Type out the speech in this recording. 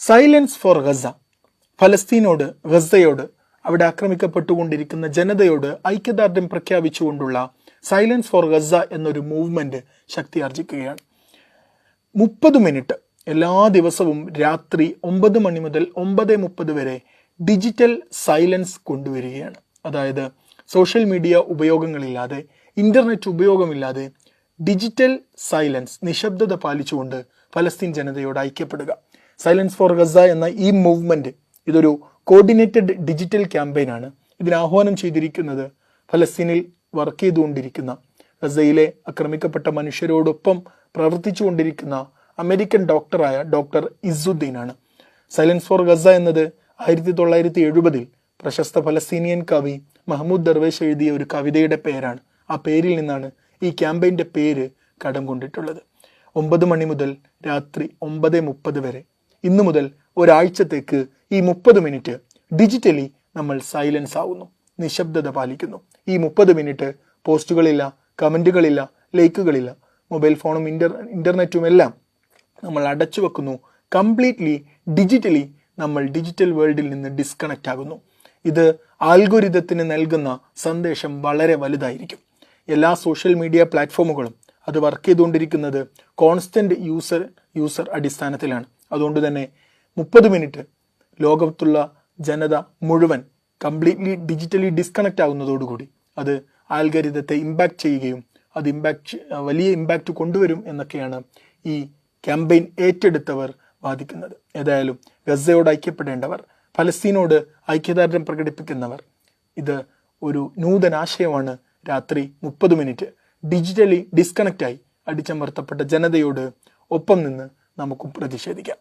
Silence for Gaza ഫലസ്തീനോട് ഗസയോട് അവിടെ ആക്രമിക്കപ്പെട്ടുകൊണ്ടിരിക്കുന്ന ജനതയോട് ഐക്യദാർഢ്യം പ്രഖ്യാപിച്ചുകൊണ്ടുള്ള സൈലൻസ് ഫോർ ഗസ എന്നൊരു മൂവ്മെന്റ് ശക്തിയാർജിക്കുകയാണ് മുപ്പത് മിനിറ്റ് എല്ലാ ദിവസവും രാത്രി ഒമ്പത് മണി മുതൽ ഒമ്പത് മുപ്പത് വരെ ഡിജിറ്റൽ സൈലൻസ് കൊണ്ടുവരികയാണ്. അതായത് സോഷ്യൽ മീഡിയ ഉപയോഗങ്ങളില്ലാതെ ഇന്റർനെറ്റ് ഉപയോഗമില്ലാതെ ഡിജിറ്റൽ സൈലൻസ് നിശബ്ദത പാലിച്ചുകൊണ്ട് ഫലസ്തീൻ ജനതയോട് ഐക്യപ്പെടുക. സൈലൻസ് ഫോർ ഗസ എന്ന ഈ മൂവ്മെന്റ് ഇതൊരു കോർഡിനേറ്റഡ് ഡിജിറ്റൽ ക്യാമ്പയിനാണ് ഇതിന് ആഹ്വാനം ചെയ്തിരിക്കുന്നത് ഫലസ്തീനിൽ വർക്ക് ചെയ്തുകൊണ്ടിരിക്കുന്ന ഗസയിലെ ആക്രമിക്കപ്പെട്ട മനുഷ്യരോടൊപ്പം പ്രവർത്തിച്ചുകൊണ്ടിരിക്കുന്ന അമേരിക്കൻ ഡോക്ടറായ ഡോക്ടർ ഇസുദ്ദീനാണ് സൈലൻസ് ഫോർ ഗസ എന്നത് ആയിരത്തി തൊള്ളായിരത്തി എഴുപതിൽ പ്രശസ്ത ഫലസ്തീനിയൻ കവി മഹമ്മൂദ് ദർവേഷ് എഴുതിയ ഒരു കവിതയുടെ പേരാണ്. ആ പേരിൽ നിന്നാണ് ഈ ക്യാമ്പയിന്റെ പേര് കടം കൊണ്ടിട്ടുള്ളത്. ഒമ്പത് മണി മുതൽ രാത്രി ഒമ്പത് മുപ്പത് വരെ ഇന്നു മുതൽ ഒരാഴ്ചത്തേക്ക് ഈ മുപ്പത് മിനിറ്റ് ഡിജിറ്റലി നമ്മൾ സൈലൻസ് ആവുന്നു. നിശബ്ദത പാലിക്കുന്നു. ഈ മുപ്പത് മിനിറ്റ് പോസ്റ്റുകളില്ല കമന്റുകളില്ല ലൈക്കുകളില്ല മൊബൈൽ ഫോണും ഇന്റർ ഇന്റർനെറ്റും എല്ലാം നമ്മൾ അടച്ചു വെക്കുന്നു. കംപ്ലീറ്റ്ലി ഡിജിറ്റലി നമ്മൾ ഡിജിറ്റൽ വേൾഡിൽ നിന്ന് ഡിസ്കണക്റ്റ് ആകുന്നു. ഇത് ആൽഗോരിതത്തിന് നൽകുന്ന സന്ദേശം വളരെ വലുതായിരിക്കും. എല്ലാ സോഷ്യൽ മീഡിയ പ്ലാറ്റ്ഫോമുകളും അത് വർക്ക് ചെയ്തുകൊണ്ടിരിക്കുന്നത് കോൺസ്റ്റന്റ് യൂസർ യൂസർ അടിസ്ഥാനത്തിലാണ്. അതുകൊണ്ട് തന്നെ മുപ്പത് മിനിറ്റ് ലോകത്തുള്ള ജനത മുഴുവൻ കംപ്ലീറ്റ്ലി ഡിജിറ്റലി ഡിസ്കണക്റ്റ് ആകുന്നതോടുകൂടി അത് ആൽഗരിതത്തെ ഇമ്പാക്ട് ചെയ്യുകയും അത് ഇമ്പാക്ട് വലിയ ഇമ്പാക്റ്റ് കൊണ്ടുവരും എന്നൊക്കെയാണ് ഈ ക്യാമ്പയിൻ ഏറ്റെടുത്തവർ വാദിക്കുന്നത്. ഏതായാലും ഗസയോട് ഐക്യപ്പെടേണ്ടവർ ഫലസ്തീനോട് ഐക്യദാർഢ്യം പ്രകടിപ്പിക്കുന്നവർ ഇത് ഒരു നൂതനാശയമാണ്. രാത്രി മുപ്പത് മിനിറ്റ് ഡിജിറ്റലി ഡിസ്കണക്റ്റായി അടിച്ചമർത്തപ്പെട്ട ജനതയോട് ഒപ്പം നിന്ന് നമുക്കും പ്രതിഷേധിക്കാം.